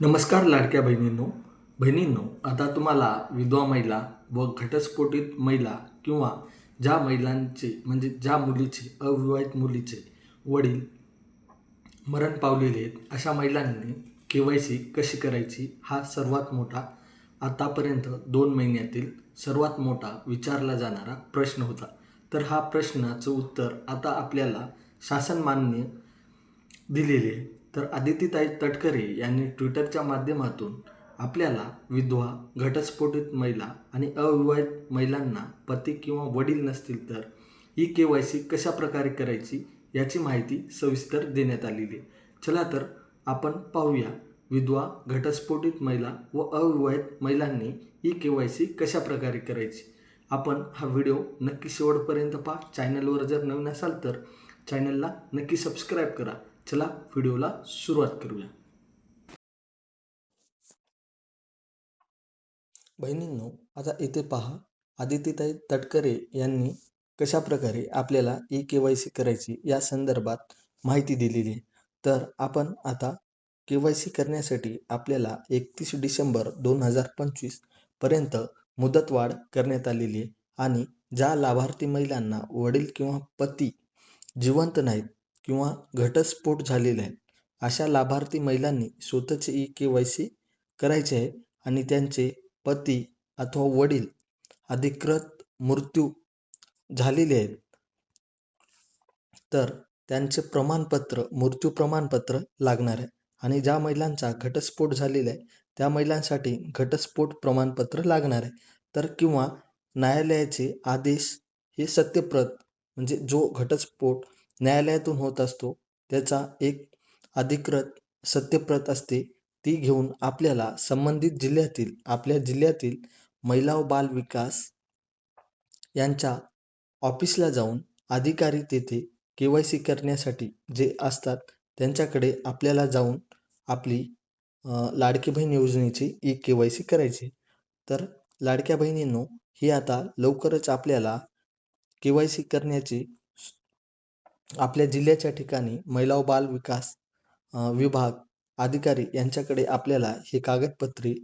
नमस्कार लाडक्या बहिणींनो बहिणींनो आता तुम्हाला विधवा महिला व घटस्फोटित महिला किंवा ज्या महिलांचे म्हणजे ज्या मुलीचे अविवाहित मुलीचे वडील मरण पावलेले आहेत अशा महिलांनी के वाय सी कशी करायची हा सर्वात मोठा आतापर्यंत दोन महिन्यातील सर्वात मोठा विचारला जाणारा प्रश्न होता. तर हा प्रश्नाचं उत्तर आता आपल्याला शासन मान्य दिलेले आहे. तर आदितीताई तटकरे यांनी ट्विटरच्या माध्यमातून आपल्याला विधवा घटस्फोटित महिला आणि अविवाहित महिलांना पती किंवा वडील नसतील तर ई के वाय सी कशा प्रकारे करायची याची माहिती सविस्तर देण्यात आलेली चला तर आपण पाहूया विधवा घटस्फोटित महिला व अविवाहित महिलांनी ई के वाय सी कशा प्रकारे करायची. आपण हा व्हिडिओ नक्की शेवटपर्यंत पहा. चॅनलवर जर नवीन असाल तर चॅनलला नक्की सबस्क्राईब करा. चला व्हिडिओला सुरुवात करूया. बहिणींनो आता इथे पहा आदित्यताई तटकरे यांनी कशा प्रकारे आपल्याला ई के वाय सी करायची या संदर्भात माहिती दिलेली आहे. तर आपण आता के वाय सी करण्यासाठी आपल्याला एकतीस डिसेंबर दोन हजार पंचवीसपर्यंत मुदतवाढ करण्यात आलेली आहे. आणि ज्या लाभार्थी महिलांना वडील किंवा पती जिवंत नाहीत किंवा घटस्फोट झालेले आहेत. अशा लाभार्थी महिलांनी स्वतःचे ई के वाय सी करायचे आहे आणि त्यांचे पती अथवा वडील अधिकृत मृत्यू झालेले आहेत. तर त्यांचे प्रमाणपत्र मृत्यू प्रमाणपत्र लागणार आहे आणि ज्या महिलांचा घटस्फोट झालेला आहे त्या महिलांसाठी घटस्फोट प्रमाणपत्र लागणार आहे. तर किंवा न्यायालयाचे आदेश हे सत्यप्रत म्हणजे जो घटस्फोट न्यायालयातून होत असतो. त्याचा एक अधिकृत सत्यप्रत असते. ती घेऊन आपल्याला संबंधित जिल्ह्यातील आपल्या जिल्ह्यातील महिला व बाल विकास यांच्या ऑफिसला जाऊन अधिकारी तेथे के वाय सी करण्यासाठी जे असतात त्यांच्याकडे आपल्याला जाऊन आपली लाडकी बहीण योजनेची ई के वाय सी करायची. तर लाडक्या बहिणींनो ही आता लवकरच आपल्याला के वाय सी करण्याची आपल्या जिल्ह्याच्या ठिकाणी महिला व बाल विकास विभाग अधिकारी यांच्याकडे आपल्याला हे कागदपत्रे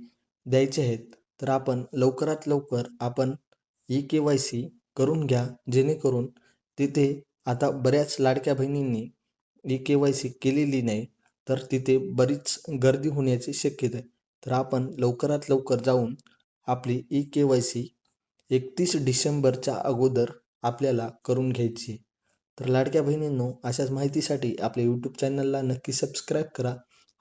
द्यायचे आहेत. तर आपण लवकरात लवकर आपण ई के वाय सी करून घ्या जेणेकरून तिथे आता बऱ्याच लाडक्या बहिणींनी ई के वाय सी केलेली नाही तर तिथे बरीच गर्दी होण्याची शक्यता आहे. तर आपण लवकरात लवकर जाऊन आपली ई के वाय सी एकतीस डिसेंबरच्या अगोदर आपल्याला करून घ्यायची तर लाडक्या बहिणींनो अशाच माहितीसाठी आपल्या यूट्यूब चॅनलला नक्की सबस्क्राईब करा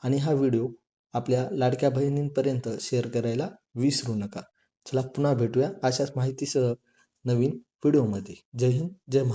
आणि हा व्हिडिओ आपल्या लाडक्या बहिणींपर्यंत शेअर करायला विसरू नका. चला पुन्हा भेटूया अशाच माहितीसह नवीन व्हिडिओमध्ये जय हिंद जय महाराष्ट्र.